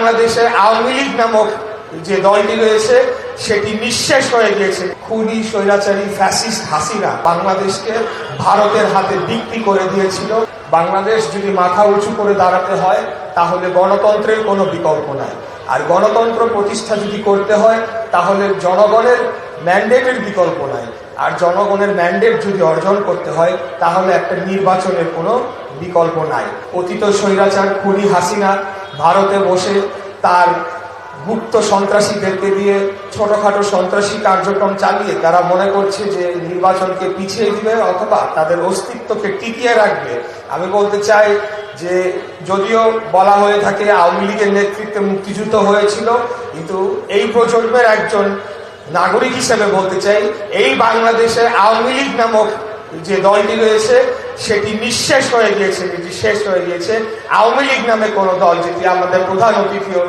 বাংলাদেশে আওয়ামী লীগ নামক যে দলটি রয়েছে, সেটি নিঃশেষ হয়ে গিয়েছে। খুনি, স্বৈরাচারী, ফ্যাসিস্ট হাসিনা বাংলাদেশকে ভারতের হাতে বিক্রি করে দিয়েছিল। বাংলাদেশ যদি মাথা উঁচু করে দাঁড়াতে হয়, তাহলে গণতন্ত্রের কোনো বিকল্প নাই। আর গণতন্ত্র প্রতিষ্ঠা যদি করতে হয়, তাহলে জনগণের ম্যান্ডেটের বিকল্প নাই। আর জনগণের ম্যান্ডেট যদি অর্জন করতে হয়, তাহলে একটা নির্বাচনের কোনো বিকল্প নাই। অতীত স্বৈরাচার, খুনি, হাসিনা ভারতে বসে তার গুপ্ত সন্ত্রাসীদেরকে দিয়ে ছোটখাটো সন্ত্রাসী কার্যক্রম চালিয়ে তারা মনে করছে যে নির্বাচনকে পিছিয়ে দিবে অথবা তাদের অস্তিত্বকে টিকিয়ে রাখবে। আমি বলতে চাই যে যদিও বলা হয়ে থাকে আওয়ামী লীগের নেতৃত্বে মুক্তিযুদ্ধ হয়েছিল, কিন্তু এই প্রজন্মের একজন নাগরিক হিসেবে বলতে চাই, এই বাংলাদেশে আওয়ামী লীগ নামক যে দলটি রয়েছে সেটি নিঃশেষ হয়ে গিয়েছে যেটি শেষ হয়ে গিয়েছে। আওয়ামী লীগ নামে কোনো দল যেটি আমাদের প্রধান অতিথিও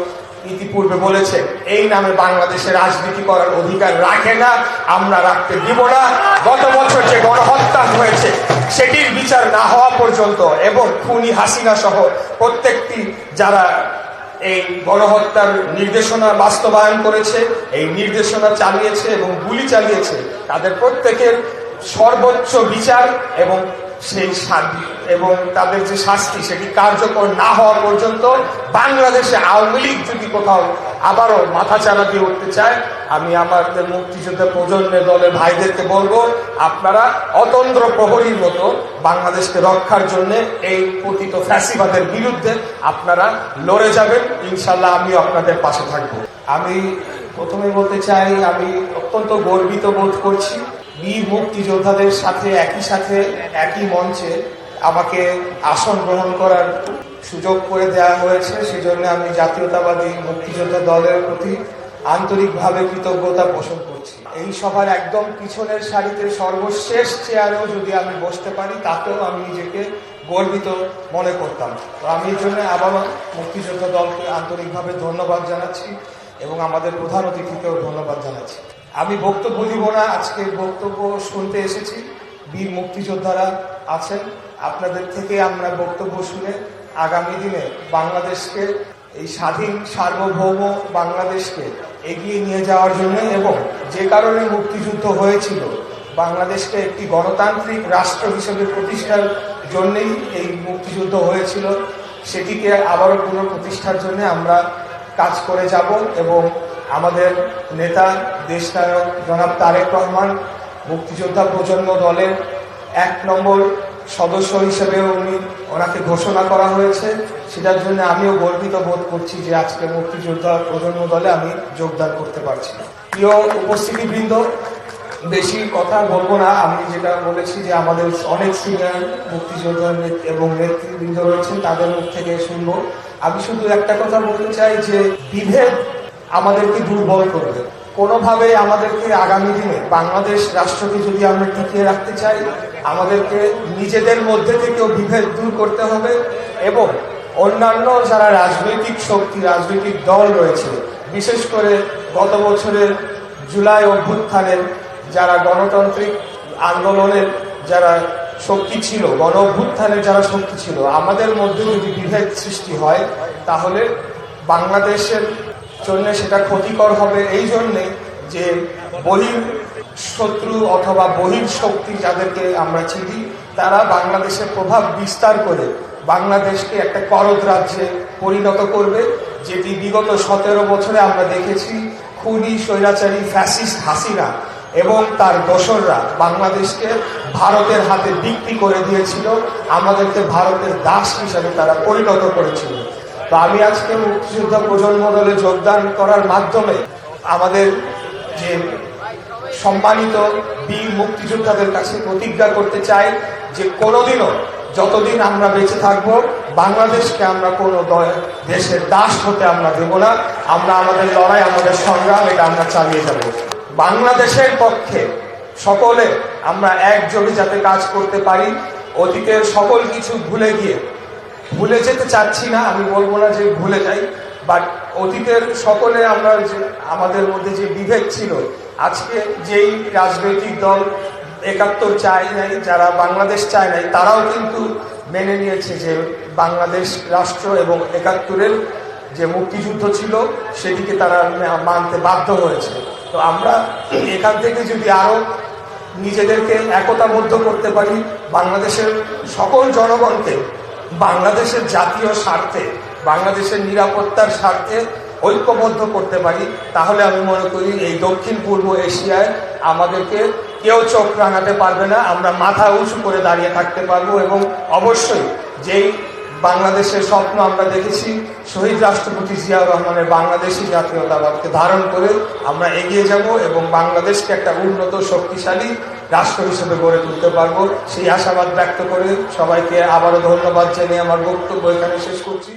ইতিপূর্বে বলেছে, এই নামে বাংলাদেশে রাজনীতি করার অধিকার রাখে না, আমরা রাখতে দিব না। গত বছর যে গণহত্যা হয়েছে, সেটির বিচার না হওয়া পর্যন্ত এবং খুনি হাসিনা সহ প্রত্যেকটি যারা এই গণহত্যার নির্দেশনা বাস্তবায়ন করেছে, এই নির্দেশনা চালিয়েছে এবং গুলি চালিয়েছে, তাদের প্রত্যেকের সর্বোচ্চ বিচার এবং সেই এবং তাদের যে শাস্তি সেটি কার্যকর না হওয়া পর্যন্ত বাংলাদেশে আওয়ামী লীগ যদি কোথাও আবারও মাথা মাথাচাড়া দিয়ে উঠতে চায়, আমি আমাদের মুক্তিযোদ্ধা প্রজন্মের দলের ভাইদেরকে বলব, আপনারা অতন্ত্র প্রহরীর মতো বাংলাদেশকে রক্ষার জন্য এই পতিত ফ্যাসিবাদের বিরুদ্ধে আপনারা লড়ে যাবেন। ইনশাল্লাহ আমিও আপনাদের পাশে থাকব। আমি প্রথমে বলতে চাই, আমি অত্যন্ত গর্বিত বোধ করছি বীর মুক্তিযোদ্ধাদের সাথে, একই সাথে, একই মঞ্চে আমাকে আসন গ্রহণ করার সুযোগ করে দেওয়া হয়েছে। সেজন্য আমি জাতীয়তাবাদী মুক্তিযোদ্ধা দলের প্রতি আন্তরিকভাবে কৃতজ্ঞতা পোষণ করছি। এই সভার একদম পিছনের সারিতে সর্বশেষ চেয়ারেও যদি আমি বসতে পারি, তাতেও আমি নিজেকে গর্বিত মনে করতাম। তো আমি এই জন্য আবারও মুক্তিযোদ্ধা দলকে আন্তরিকভাবে ধন্যবাদ জানাচ্ছি এবং আমাদের প্রধান অতিথিকেও ধন্যবাদ জানাচ্ছি। আমি বক্তব্য দিব না আজকে বক্তব্য শুনতে এসেছি। বীর মুক্তিযোদ্ধারা আছেন। আপনাদের থেকে আমরা বক্তব্য শুনে আগামী দিনে বাংলাদেশকে, এই স্বাধীন সার্বভৌম বাংলাদেশকে এগিয়ে নিয়ে যাওয়ার জন্য এবং যে কারণে মুক্তিযুদ্ধ হয়েছিল, বাংলাদেশকে একটি গণতান্ত্রিক রাষ্ট্র হিসেবে প্রতিষ্ঠার জন্যই এই মুক্তিযুদ্ধ হয়েছিল, সেটিকে আবারও পুনঃপ্রতিষ্ঠার জন্য আমরা কাজ করে যাব এবং আমাদের নেতা, দেশনায়ক জনাব তারেক রহমান, মুক্তিযোদ্ধা প্রজন্ম দলের এক নম্বর সদস্য হিসেবে উনি ওনাকে ঘোষণা করা হয়েছে। সেটার জন্য আমিও গর্বিত বোধ করছি যে আজকে মুক্তিযোদ্ধা প্রজন্ম দলে আমি যোগদান করতে পারছি। প্রিয় উপস্থিতিবৃন্দ, বেশি কথা বলব না। আমি যেটা বলেছি যে আমাদের অনেক সিনিয়র মুক্তিযোদ্ধা এবং নেতৃবৃন্দ রয়েছেন, তাদের মুখ থেকে শুনব। আমি শুধু একটা কথা বলতে চাই যে বিভেদ আমাদেরকে দুর্বল করবে। কোনোভাবে আমাদেরকে আগামী দিনে বাংলাদেশ রাষ্ট্রকে যদি আমরা টিকিয়ে রাখতে চাই, আমাদেরকে নিজেদের মধ্যে থেকেও বিভেদ দূর করতে হবে এবং অন্যান্য যারা রাজনৈতিক শক্তি, রাজনৈতিক দল রয়েছে, বিশেষ করে গত বছরের জুলাই অভ্যুত্থানের যারা গণতান্ত্রিক আন্দোলনের যারা শক্তি ছিল, গণ অভ্যুত্থানের যারা শক্তি ছিল, আমাদের মধ্যে যদি বিভেদ সৃষ্টি হয়, তাহলে বাংলাদেশের জন্য সেটা ক্ষতিকর হবে। এই জন্যে যে বহির শত্রু অথবা বহির শক্তি যাদেরকে আমরা চিনি, তারা বাংলাদেশের প্রভাব বিস্তার করে বাংলাদেশকে একটা করদ রাজ্যে পরিণত করবে, যেটি বিগত সতেরো বছরে আমরা দেখেছি খুনি, স্বৈরাচারী, ফ্যাসিস্ট হাসিনা এবং তার দোসররা বাংলাদেশকে ভারতের হাতে বিক্রি করে দিয়েছিল, আমাদেরকে ভারতের দাস হিসাবে তারা পরিণত করেছিল। তো আমি আজকে মুক্তিযোদ্ধা প্রজন্ম দলে যোগদান করার মাধ্যমে আমাদের যে সম্মানিত বীর মুক্তিযোদ্ধাদের কাছে প্রতিজ্ঞা করতে চাই যে কোনোদিনও যতদিন আমরা বেঁচে থাকব, বাংলাদেশকে আমরা কোনো দেশের দাস হতে আমরা দেব না। আমরা আমাদের লড়াই, আমাদের সংগ্রাম, এটা আমরা চালিয়ে যাব। বাংলাদেশের পক্ষে সকলে আমরা একযোগে যাতে কাজ করতে পারি, অতীতের সকল কিছু ভুলে গিয়ে ভুলে যেতে চাচ্ছি না, আমি বলব না যে ভুলে যাই বাট অতীতের সকলে আমরা যে, আমাদের মধ্যে যে বিভেদ ছিল, আজকে যেই রাজনৈতিক দল একাত্তর চায় নাই, যারা বাংলাদেশ চায় নাই, তারাও কিন্তু মেনে নিয়েছে যে বাংলাদেশ রাষ্ট্র এবং একাত্তরের যে মুক্তিযুদ্ধ ছিল, সেটিকে তারা মানতে বাধ্য হয়েছে। তো আমরা এখান থেকে যদি আরও নিজেদেরকে একতাবদ্ধ করতে পারি, বাংলাদেশের সকল জনগণকে বাংলাদেশের জাতীয় স্বার্থে, বাংলাদেশের নিরাপত্তার স্বার্থে ঐক্যবদ্ধ করতে পারি, তাহলে আমি মনে করি এই দক্ষিণ পূর্ব এশিয়ায় আমাদেরকে কেউ চোখ রাঙাতে পারবে না, আমরা মাথা উঁচু করে দাঁড়িয়ে থাকতে পারব এবং অবশ্যই যেই বাংলাদেশের স্বপ্ন আমরা দেখেছি, শহীদ রাষ্ট্রপতি জিয়াউর রহমানের বাংলাদেশি জাতীয়তাবাদকে ধারণ করে আমরা এগিয়ে যাব এবং বাংলাদেশকে একটা উন্নত, শক্তিশালী রাষ্ট্র হিসেবে গড়ে তুলতে পারব। সেই আশাবাদ ব্যক্ত করে সবাইকে আবারও ধন্যবাদ জানিয়ে আমার বক্তব্য এখানে শেষ করছি।